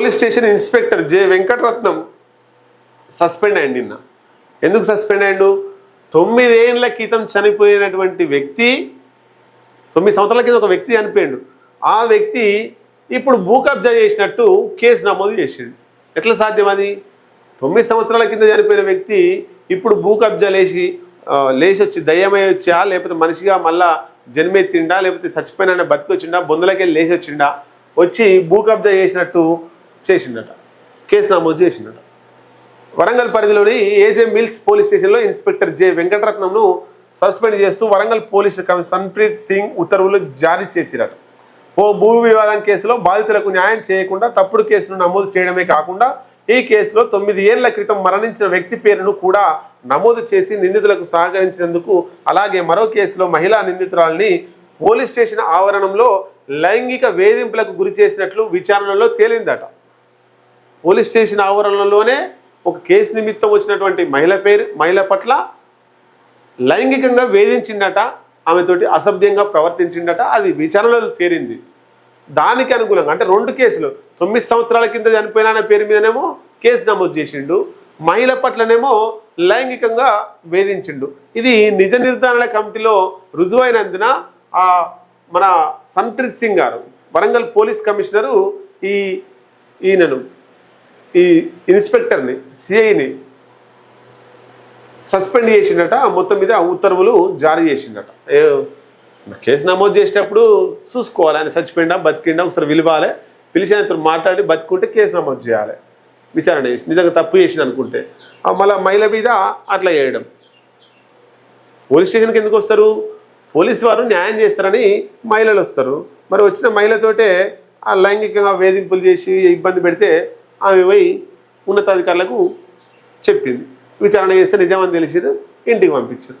Police station inspector J Venkataratnam suspend అయ్యండి నిన్న. ఎందుకు సస్పెండ్ అయ్యాడు? తొమ్మిదేళ్ళ క్రితం చనిపోయినటువంటి వ్యక్తి తొమ్మిది సంవత్సరాల కింద ఒక వ్యక్తి చనిపోయాడు. ఆ వ్యక్తి ఇప్పుడు భూ కబ్జా చేసినట్టు కేసు నమోదు చేసిండు. ఎట్లా సాధ్యం అది? తొమ్మిది సంవత్సరాల కింద చనిపోయిన వ్యక్తి ఇప్పుడు భూ కబ్జా లేచి లేచి వచ్చి దయ్యమై వచ్చా? లేకపోతే మనిషిగా మళ్ళా జన్మెత్తిండా? లేకపోతే చచ్చిపోయిన బతికి వచ్చిండా బొందలకెళ్ళి లేచి వచ్చిండా? వచ్చి భూ కబ్జా చేసినట్టు చేసిండట. కేసు నమోదు చేసిండట. వరంగల్ పరిధిలోని ఏజే మిల్స్ పోలీస్ స్టేషన్లో ఇన్స్పెక్టర్ జె వెంకటరత్నంను సస్పెండ్ చేస్తూ వరంగల్ పోలీస్ కమిషనర్ సన్ప్రీత్ సింగ్ ఉత్తర్వులు జారీ చేసిరట. ఓ భూ వివాదం కేసులో బాధితులకు న్యాయం చేయకుండా తప్పుడు కేసును నమోదు చేయడమే కాకుండా ఈ కేసులో తొమ్మిది ఏళ్ళ క్రితం మరణించిన వ్యక్తి పేరును కూడా నమోదు చేసి నిందితులకు సహకరించినందుకు అలాగే మరో కేసులో మహిళా నిందితురాల్ని పోలీస్ స్టేషన్ ఆవరణంలో లైంగిక వేధింపులకు గురి చేసినట్లు విచారణలో తేలిందట. పోలీస్ స్టేషన్ ఆవరణలోనే ఒక కేసు నిమిత్తం వచ్చినటువంటి మహిళ పేరు మహిళ పట్ల లైంగికంగా వేధించిండట ఆమెతోటి అసభ్యంగా ప్రవర్తించిండట అది విచారణలో తేరింది. దానికి అనుకూలంగా అంటే రెండు కేసులు తొమ్మిది సంవత్సరాల కింద చనిపోయిన పేరు మీదనేమో కేసు నమోదు చేసిండు మహిళ పట్లనేమో లైంగికంగా వేధించిండు. ఇది నిజ నిర్ధారణ కమిటీలో రుజువైనందున ఆ మన సన్ప్రీత్ సింగ్ గారు వరంగల్ పోలీస్ కమిషనరు ఈ ఈయనను ఈ ఇన్స్పెక్టర్ని సిఐని సస్పెండ్ చేసిండట మొత్తం మీద ఉత్తర్వులు జారీ చేసిండట. కేసు నమోదు చేసేటప్పుడు చూసుకోవాలి ఆయన చచ్చిపోయిండా బతికిండా ఒకసారి విలువాలి పిలిచి ఆయనతో మాట్లాడి బతికుంటే కేసు నమోదు చేయాలి. విచారణ చేసి నిజంగా తప్పు చేసిన అనుకుంటే. మళ్ళీ మహిళ మీద అట్లా చేయడం. పోలీస్ స్టేషన్కి ఎందుకు వస్తారు? పోలీసు వారు న్యాయం చేస్తారని మహిళలు వస్తారు. మరి వచ్చిన మహిళతోటే ఆ లైంగికంగా వేధింపులు చేసి ఇబ్బంది పెడితే ఆమె పోయి ఉన్నతాధికారులకు చెప్పింది. విచారణ చేస్తే నిజమని తెలిసి ఇంటికి పంపించారు